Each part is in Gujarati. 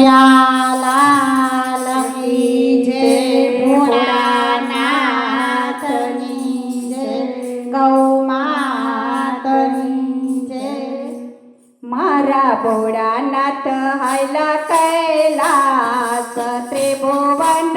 કનૈયા લાલ જય ભોળાનાથની જય ગૌમાતની જય મારા ભોળાનાથ હાલા કૈલાસ ત્રિભુવન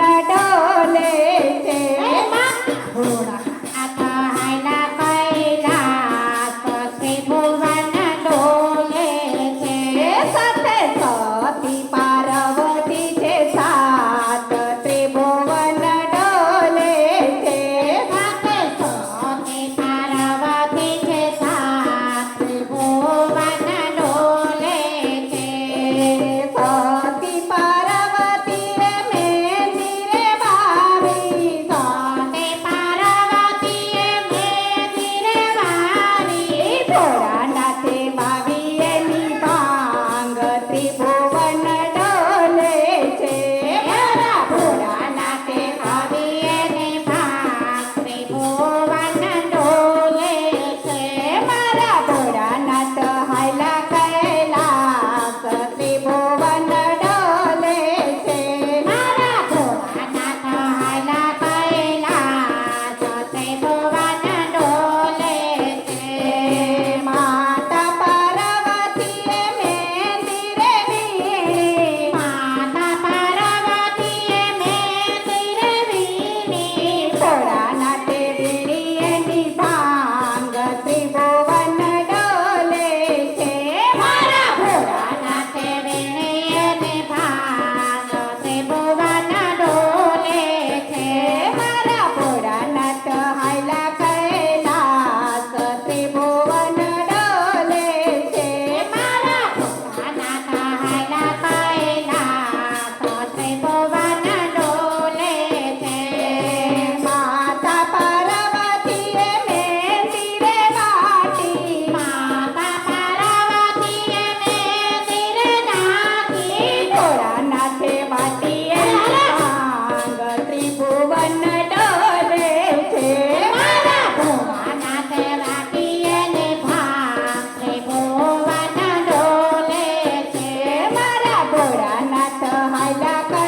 कानात हला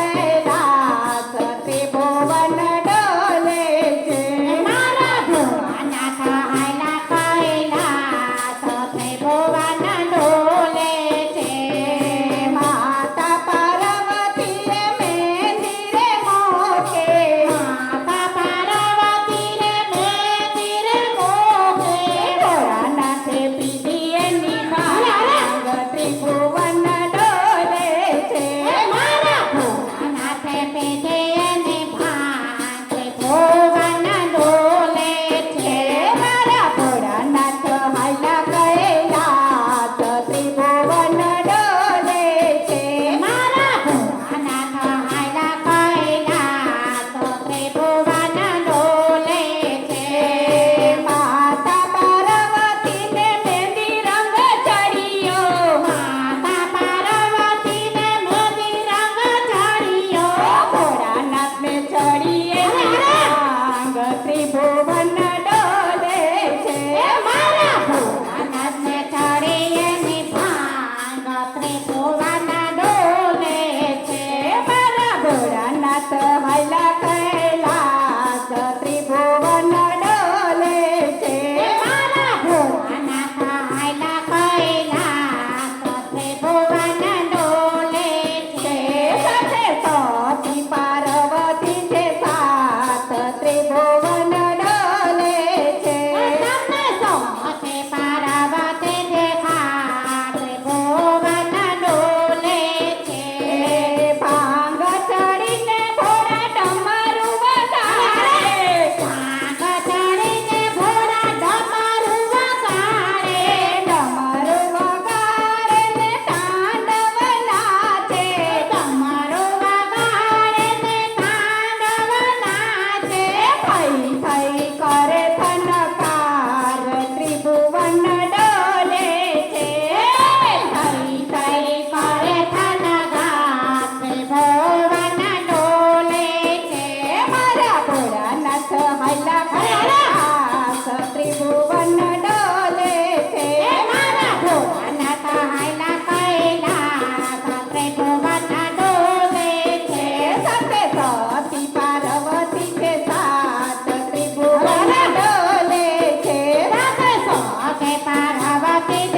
I happy.